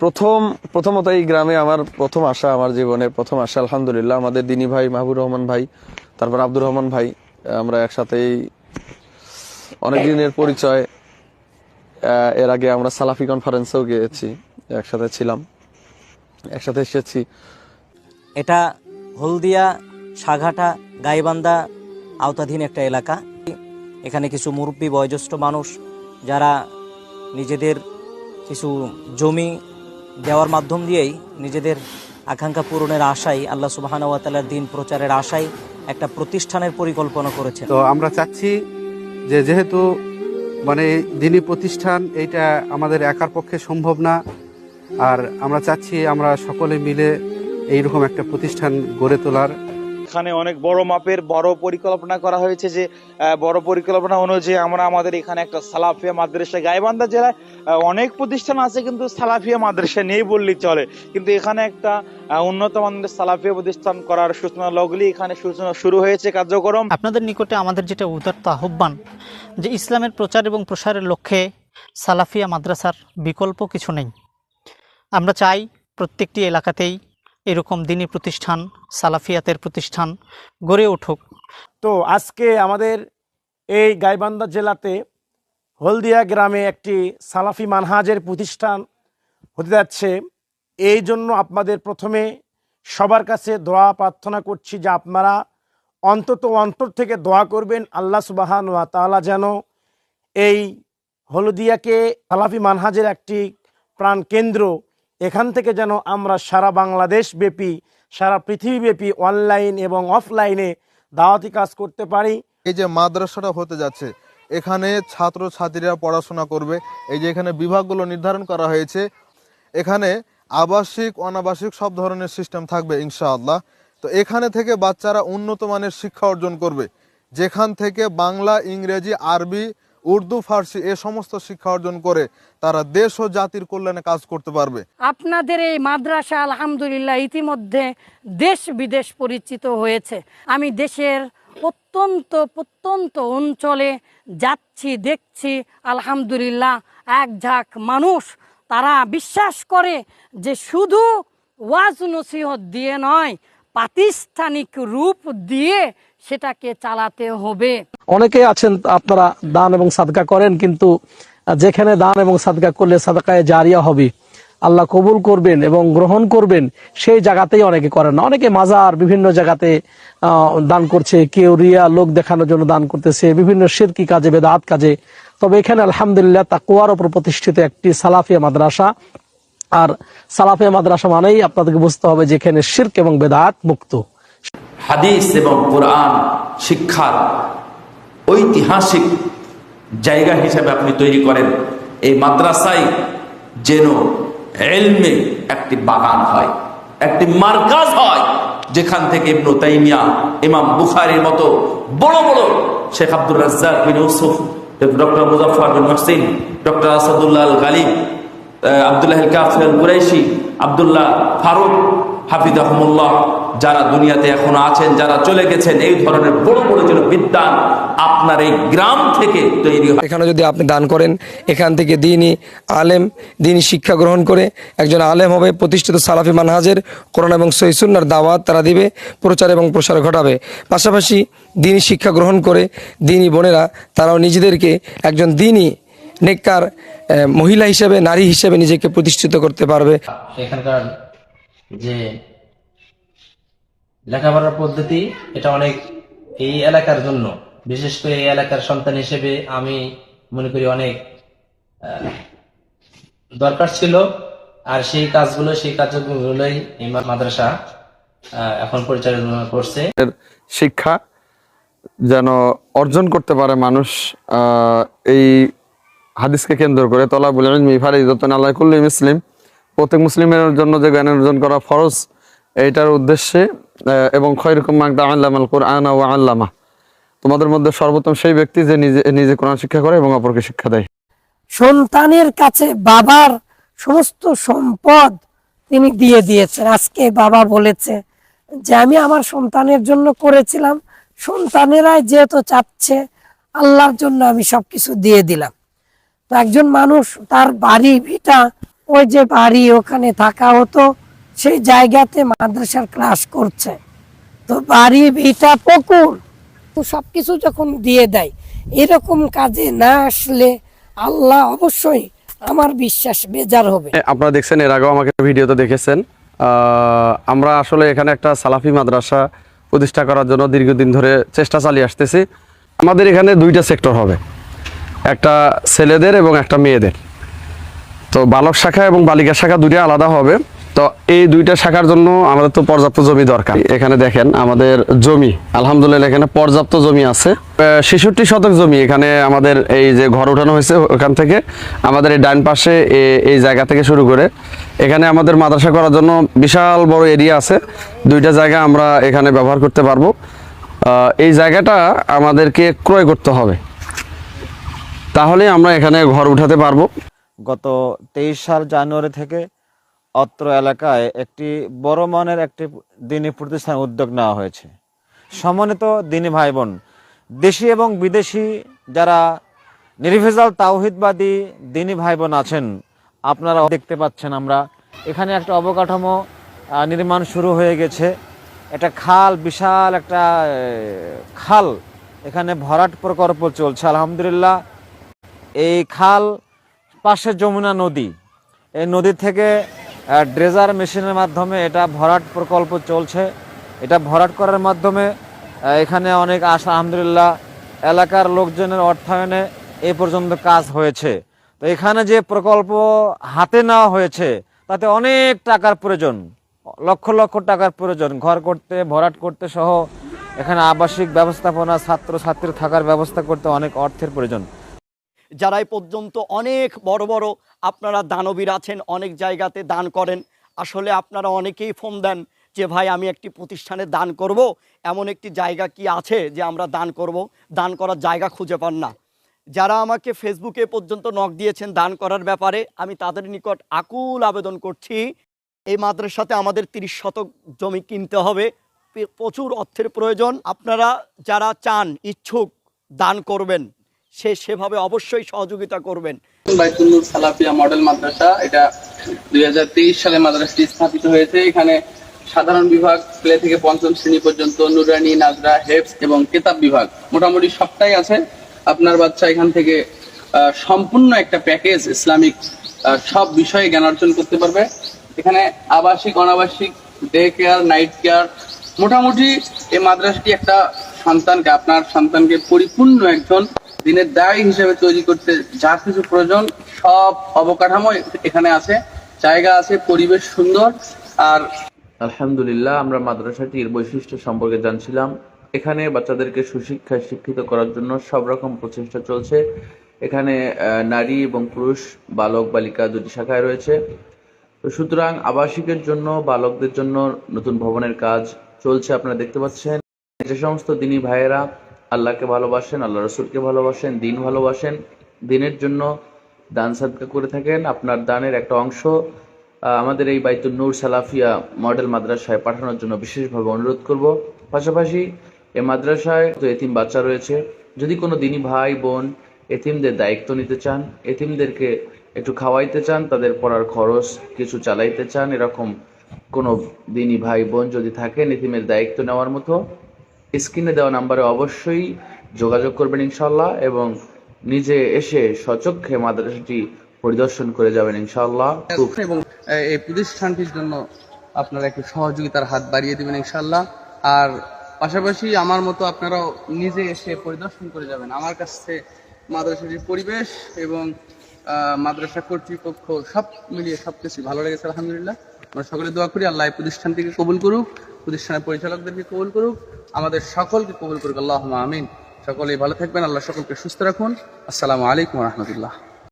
প্রথম, প্রথমত এই গ্রামে আমার প্রথম আসা আমার জীবনে, প্রথম আসা আলহামদুলিল্লাহ, আমাদের দিনী ভাই, মাহবুর রহমান ভাই, তারপর আব্দুর রহমান ভাই আমরা একসাথেই অনেক দিনের পরিচয় এর আগে আমরা সালাফি কনফারেন্সেও গিয়েছি, একসাথে ছিলাম, একসাথে এসেছি। এটা হলদিয়া, সাঘাটা, গাইবান্ধা আওতাধীন একটা এলাকা। এখানে কিছু মুরব্বী, বয়োজ্যেষ্ঠ মানুষ, যারা নিজেদের কিছু জমি দেওয়ার মাধ্যম দিয়েই নিজেদের আকাঙ্ক্ষা পূরণের আশায় আল্লাহ সুবাহানওয়াতালার দিন প্রচারের আশায় একটা প্রতিষ্ঠানের পরিকল্পনা করেছে তো আমরা চাচ্ছি যে যেহেতু মানে দিনী প্রতিষ্ঠান এইটা আমাদের একার পক্ষে সম্ভব না, আর আমরা চাচ্ছি আমরা সকলে মিলে এইরকম একটা প্রতিষ্ঠান গড়ে তোলার। এখানে অনেক বড় মাপের বড় পরিকল্পনা করা হয়েছে যে বড় পরিকল্পনা অনুযায়ী আমরা আমাদের এখানে একটা সালাফিয়া মাদ্রাসা, গাইবান্ধা জেলায় অনেক প্রতিষ্ঠান আছে কিন্তু সালাফিয়া মাদ্রাসা নেই বললেই চলে। কিন্তু এখানে একটা উন্নত মানের সালাফিয়া প্রতিষ্ঠান করার সূচনা, লগলি এখানে সূচনা শুরু হয়েছে, কার্যক্রম। আপনাদের নিকটে আমাদের যেটা উদার্ত আহ্বান, যে ইসলামের প্রচার এবং প্রসারের লক্ষ্যে সালাফিয়া মাদ্রাসার বিকল্প কিছু নেই। আমরা চাই প্রত্যেকটি এলাকাতেই এরকম দিনী প্রতিষ্ঠান, সালাফিয়াতের প্রতিষ্ঠান গড়ে উঠুক। তো আজকে আমাদের এই গাইবান্ধা জেলাতে হলদিয়া গ্রামে একটি সালাফি মানহাজের প্রতিষ্ঠান হতে যাচ্ছে। এই জন্য আপনাদের প্রথমে সবার কাছে দোয়া প্রার্থনা করছি যে আপনারা অন্তত অন্তর থেকে দোয়া করবেন আল্লাহ সুবাহান ওয়া তাআলা যেন এই হলদিয়াকে সালাফি মানহাজের একটি প্রাণ কেন্দ্র এখান থেকে যেন আমরা সারা বাংলাদেশ ব্যাপী, সারা পৃথিবীব্যাপী অনলাইন এবং অফলাইনে দাওয়াতি কাজ করতে পারি। এই যে মাদ্রাসাটা হতে যাচ্ছে, এখানে ছাত্র ছাত্রীরা পড়াশোনা করবে। এই যে এখানে বিভাগগুলো নির্ধারণ করা হয়েছে, এখানে আবাসিক, অনাবাসিক সব ধরনের সিস্টেম থাকবে ইনশাআল্লাহ। তো এখানে থেকে বাচ্চারা উন্নত মানের শিক্ষা অর্জন করবে। যেখান থেকে বাংলা, ইংরেজি, আরবি উর্দু, ফার্সি এ সমস্ত শিক্ষা অর্জন করে তারা দেশ ও জাতির কল্যাণে কাজ করতে পারবে। আপনাদের এই মাদ্রাসা, আলহামদুলিল্লাহ, ইতিমধ্যে দেশ বিদেশ পরিচিত হয়েছে। আমি দেশের প্রত্যন্ত প্রত্যন্ত অঞ্চলে যাচ্ছি, দেখছি, আলহামদুলিল্লাহ, এক ঝাঁক মানুষ। তারা বিশ্বাস করে যে শুধু ওয়াজ নসিহত দিয়ে নয় প্রাতিষ্ঠানিক রূপ দিয়ে সেটাকে চালাতে হবে। অনেকে আছেন, আপনারা দান এবং সাদকা করেন, কিন্তু যেখানে দান এবং সাদকা করলে সাদকায় জারিয়া হবে। আল্লাহ কবুল করবেন এবং গ্রহণ করবেন, সেই জায়গাতেই অনেকে করেন না। অনেকে মাজার বিভিন্ন জায়গাতে দান করছে, কেউ রিয়া লোক দেখানোর জন্য দান করতেছে, বিভিন্ন শিরকি কাজে, বেদাত কাজে। তবে এখানে আলহামদুলিল্লাহ তাকুয়ার উপর প্রতিষ্ঠিত একটি সালাফিয়া মাদ্রাসা। আর সালাফিয়া মাদ্রাসা মানেই আপনাদেরকে বুঝতে হবে যে এখানে শির্ক এবং বেদাত মুক্ত। হাদিস এবং কোরআন, শিক্ষার ঐতিহাসিক জায়গা হিসেবে আপনি তৈরি করেন, এই মাদ্রাসায় যেন এলমে একটি বাগান হয়, একটি মার্কাজ হয়, যেখান থেকে ইবনু তাইমিয়া, ইমাম বুখারির মতো বড় বড় শেখ আব্দুর রাজ্জাক বিন ইউসুফ, ডক্টর মুজাফর বিন মহসিন, ডক্টর আসাদুল্লাহ গালিব আবদুল্লাহ কাফির আল কুরাইশি, আবদুল্লাহ ফারুক হাফিদাহমুল্লাহ যারা দুনিয়াতে এখনও আছেন যারা চলে গেছেন এই ধরনের বড় বড় যেন বিদ্যান আপনার এই গ্রাম থেকে তৈরি হয়। এখানে যদি আপনি দান করেন এখান থেকে দিনই আলেম দিনই শিক্ষা গ্রহণ করে একজন আলেম হবে প্রতিষ্ঠিত সালাফি মানহাজের করোনা এবং সহিসুন্নার দাওয়াত তারা দিবে প্রচার এবং প্রসার ঘটাবে। পাশাপাশি দিনই শিক্ষা গ্রহণ করে দিনই বোনেরা তারাও নিজেদেরকে একজন দিনই নেককার মহিলা হিসেবে নারী হিসেবে নিজেকে প্রতিষ্ঠিত করতে পারবে। এখানকার যে লেখাপড়ার পদ্ধতি এটা অনেক এই এলাকার জন্য। বিশেষ করে এই এলাকার সন্তান হিসেবে আমি মনে করি অনেক দরকার ছিল। আর সেই কাজগুলো, সেই কাজগুলোই এই মাদ্রাসা এখন পরিচালনা করছে। শিক্ষা যেন অর্জন করতে পারে মানুষ এই হাদিসকে কেন্দ্র করে। তলা বলে আল্লাহ কুল্লি মুসলিম। প্রত্যেক মুসলিমের জন্য যে জ্ঞান অর্জন করা ফরজ, এইটার উদ্দেশ্যে এবং খৈরকম মাকদা আল্লাহ কোরআন ও আল্লামা। তোমাদের মধ্যে সর্বোত্তম সেই ব্যক্তি যে নিজে নিজে কোরআন শিক্ষা করে এবং অপরকে শিক্ষা দেয়। সন্তানের কাছে বাবার সমস্ত সম্পদ তিনি দিয়ে দিয়েছেন। আজকে বাবা বলেছে যে, আমি আমার সন্তানের জন্য করেছিলাম। সন্তানেরাই যেহেতু চাচ্ছে, আল্লাহর জন্য আমি সবকিছু দিয়ে দিলাম। তো একজন মানুষ, তার বাড়ি, ভিটা ওই যে বাড়ি ওখানে থাকা হতো, সেই জায়গাতে মাদ্রাসার ক্লাস করছে। তো বাড়ি ভিটা পুকুর, তো সবকিছু যখন দিয়ে দেয়, এরকম কাজে না আসলে আল্লাহ অবশ্যই আমার বিশ্বাস বেজার হবে। আপনারা দেখছেন, এর আগেও আমাকে ভিডিওতে দেখেছেন। আমরা আসলে এখানে একটা সালাফি মাদ্রাসা প্রতিষ্ঠা করার জন্য দীর্ঘদিন ধরে চেষ্টা চালিয়ে আসতেছি। আমাদের এখানে দুইটা সেক্টর হবে, একটা ছেলেদের এবং একটা মেয়েদের। তো বালক শাখা এবং বালিকা শাখা দুইটা আলাদা হবে। তো এই দুইটা শাখার জন্য আমাদের তো পর্যাপ্ত জমি দরকার। এখানে দেখেন আমাদের জমি। আলহামদুলিল্লাহ এখানে পর্যাপ্ত জমি আছে। ছেষট্টি শতক জমি এখানে আমাদের এই যে ঘর উঠানো হয়েছে ওখান থেকে। আমাদের এই ডান পাশে এই জায়গা থেকে শুরু করে। এখানে আমাদের মাদ্রাসা করার জন্য বিশাল বড় এরিয়া আছে। দুইটা জায়গা আমরা এখানে ব্যবহার করতে পারব। এই জায়গাটা আমাদেরকে ক্রয় করতে হবে। তাহলে আমরা এখানে ঘর উঠাতে পারব। গত তেইশ সাল জানুয়ারি থেকে অত্র এলাকায় একটি বড় মানের একটি দিনী প্রতিষ্ঠান উদ্যোগ নেওয়া হয়েছে। সমন্বিত দিনী ভাই বোন দেশি এবং বিদেশি যারা নির্ভেজাল তাওহিদবাদী দিনী ভাই বোন আছেন আপনারা দেখতে পাচ্ছেন আমরা। এখানে একটা অবকাঠামো নির্মাণ শুরু হয়ে গেছে। একটা খাল, বিশাল একটা খাল। এখানে ভরাট প্রকল্প চলছে, আলহামদুলিল্লাহ। এই খাল পাশে যমুনা নদী। এই নদী থেকে ড্রেজার মেশিনের মাধ্যমে এটা ভরাট প্রকল্প চলছে। এটা ভরাট করার মাধ্যমে এখানে অনেক আশা, আলহামদুলিল্লাহ, এলাকার লোকজনের অর্থায়নে এ পর্যন্ত কাজ হয়েছে। তো এখানে যে প্রকল্প হাতে নেওয়া হয়েছে, তাতে অনেক টাকার প্রয়োজন। লক্ষ লক্ষ টাকার প্রয়োজন। ঘর করতে, ভরাট করতে সহ এখানে আবাসিক ব্যবস্থাপনা ছাত্র ছাত্রী থাকার ব্যবস্থা করতে অনেক অর্থের প্রয়োজন। যারা এই পর্যন্ত অনেক বড় বড় আপনারা দানবীর আছেন, অনেক জায়গাতে দান করেন, আসলে আপনারা অনেকেই ফোন দেন যে, ভাই, আমি একটি প্রতিষ্ঠানে দান করব, এমন একটি জায়গা কি আছে যে, আমরা দান করব? দান করার জায়গা খুঁজে পান না। যারা আমাকে ফেসবুকে পর্যন্ত নক দিয়েছেন দান করার ব্যাপারে, আমি তাদের নিকট আকুল আবেদন করছি, এই মাদ্রাসাতে আমাদের তিরিশ শতক জমি কিনতে হবে। প্রচুর অর্থের প্রয়োজন। আপনারা যারা চান, ইচ্ছুক, দান করবেন। সে সেভাবে অবশ্যই সহযোগিতা করবেন। সালাফিয়া মডেল মাদ্রাসা, এটা দুই হাজার তেইশ সালে মাদ্রাসাটি স্থাপিত হয়েছে। এখানে সাধারণ বিভাগ প্লে থেকে পঞ্চম শ্রেণি পর্যন্ত নুরানি, নাজরা হেফস এবং কেতাব বিভাগ মোটামুটি সবটাই আছে। আপনার বাচ্চা এখান থেকে সম্পূর্ণ একটা প্যাকেজ ইসলামিক সব বিষয়ে জ্ঞান অর্জন করতে পারবে। এখানে আবাসিক, অনাবাসিক, ডে কেয়ার, নাইট কেয়ার, মোটামুটি এই মাদ্রাসাটি একটা সন্তানকে, আপনার সন্তানকে পরিপূর্ণ একজন দিনের দায় হিসেবে তৈরি করতে যা কিছু প্রয়োজন, সব অবকাঠামো এখানে আছে, জায়গা আছে, পরিবেশ সুন্দর, আর আলহামদুলিল্লাহ, আমরা মাদ্রাসাটির বৈশিষ্ট্য সম্পর্কে জানছিলাম। এখানে বাচ্চাদেরকে সুশিক্ষায় শিক্ষিত করার জন্য সব রকম প্রচেষ্টা চলছে। এখানে নারী এবং পুরুষ, বালক, বালিকা দুটি শাখায় রয়েছে। তো সুতরাং আবাসিকের জন্য, বালকদের জন্য নতুন ভবনের কাজ চলছে, আপনারা দেখতে পাচ্ছেন। যে সমস্ত দিনী ভাইয়েরা আল্লাহকে ভালোবাসেন, আল্লাহ রসুলকে ভালোবাসেন, দিন ভালোবাসেন, দিনের জন্য দান সাদকা করে থাকেন। আপনার দানের একটা অংশ আমাদের এই বাইতুল নূর সালাফিয়া মডেল মাদ্রাসায় পাঠানোর জন্য বিশেষভাবে অনুরোধ করব। পাশাপাশি এ মাদ্রাসায় তো এতিম বাচ্চা রয়েছে। যদি কোনো দিনী ভাই, বোন এতিমদের দায়িত্ব নিতে চান, এতিমদেরকে একটু খাওয়াইতে চান, তাদের পড়ার খরচ কিছু চালাইতে চান, এরকম কোনো দিনী ভাই, বোন যদি থাকেন এতিমের দায়িত্ব নেওয়ার মতো স্ক্রিনে দেওয়া নাম্বারে অবশ্যই যোগাযোগ করবেন ইনশাল্লাহ এবং নিজে এসে সচক্ষে মাদ্রাসাটি পরিদর্শন করে যাবেন ইনশাল্লাহ এবং এই প্রতিষ্ঠানটির জন্য আপনারা একটু সহযোগিতার হাত বাড়িয়ে দিবেন ইনশাল্লাহ আর পাশাপাশি আমার মতো আপনারাও নিজে এসে পরিদর্শন করে যাবেন। আমার কাছে মাদ্রাসাটির পরিবেশ এবং মাদ্রাসা কর্তৃপক্ষ সব মিলিয়ে সবকিছু ভালো লেগেছে, আলহামদুলিল্লাহ। আমরা সকলে দোয়া করি, আল্লাহ এই প্রতিষ্ঠানটিকে কবুল করুক। প্রতিষ্ঠানের পরিচালকদেরকে কবুল করুক, আমাদের সকলকে কবুল করুক। আল্লাহ আমিন। সকলেই ভালো থাকবেন। আল্লাহ সকলকে সুস্থ রাখুন। আসসালামু আলাইকুম রহমতুল্লাহ।